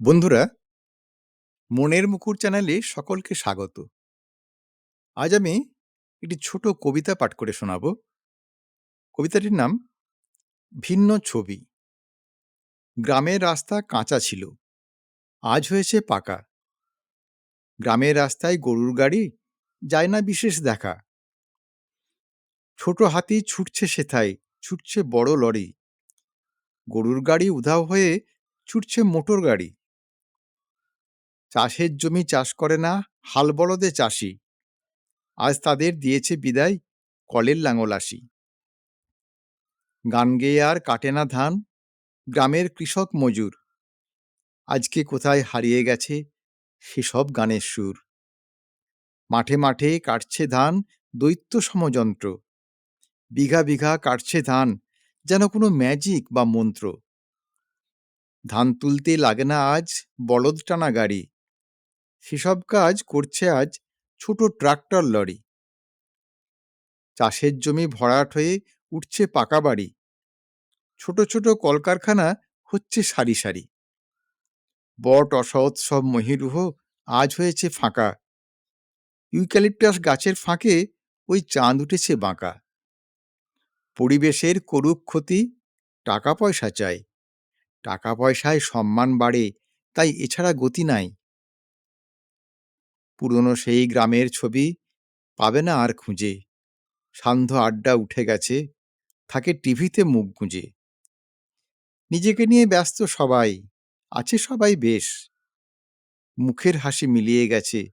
বন্ধুরা, মনের মুকুর চ্যানেলে সকলকে স্বাগত। আজ আমি একটি ছোট কবিতা পাঠ করে শোনাব। কবিতাটির নাম, ভিন্ন ছবি। গ্রামের রাস্তা কাঁচা ছিল, আজ হয়েছে পাকা। গ্রামের রাস্তায় গরুর গাড়ি যায় না বিশেষ দেখা। ছোট হাতি ছুটছে সেথায়, ছুটছে বড় লরি। গরুর গাড়ি উধাও হয়ে ছুটছে মোটর গাড়ি। চাষের জমি চাষ করে না, হাল বলদে চাষি। আজ তাদের দিয়েছে বিদায় কলের লাঙল আসি গান গেয়ে আর কাটে না ধান, গ্রামের কৃষক মজুর। আজকে কোথায় হারিয়ে গেছে সেসব গানের সুর। মাঠে মাঠে কাটছে ধান দৈত্য সমযন্ত্র। বিঘা বিঘা কাটছে ধান যেন কোনো ম্যাজিক বা মন্ত্র। ধান তুলতে লাগে না আজ বলদ টানা গাড়ি। সেসব কাজ করছে আজ ছোট ট্রাক্টর লরি। চাষের জমি ভরাট হয়ে উঠছে পাকা বাড়ি। ছোট ছোট কলকারখানা হচ্ছে সারি সারি। বট অসৎ সব মহিরুহ আজ হয়েছে ফাঁকা। ইউক্যালিপটাস গাছের ফাঁকে ওই চাঁদ উঠেছে বাঁকা। পরিবেশের করুক ক্ষতি, টাকা পয়সা চাই। টাকা পয়সায় সম্মান বাড়ে, তাই এছাড়া গতি নাই। পুরনো সেই গ্রামের ছবি পাবে না আর খুঁজে। সান্ধ্য আড্ডা উঠে গেছে, থাকে টিভিতে মুখ গুঁজে। নিজেকে নিয়ে ব্যস্ত সবাই, আছে সবাই বেশ। মুখের হাসি মিলিয়ে গেছে,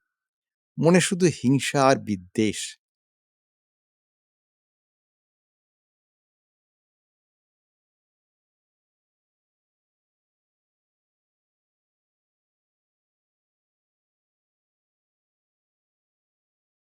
মনে শুধু হিংসা আর বিদ্বেষ।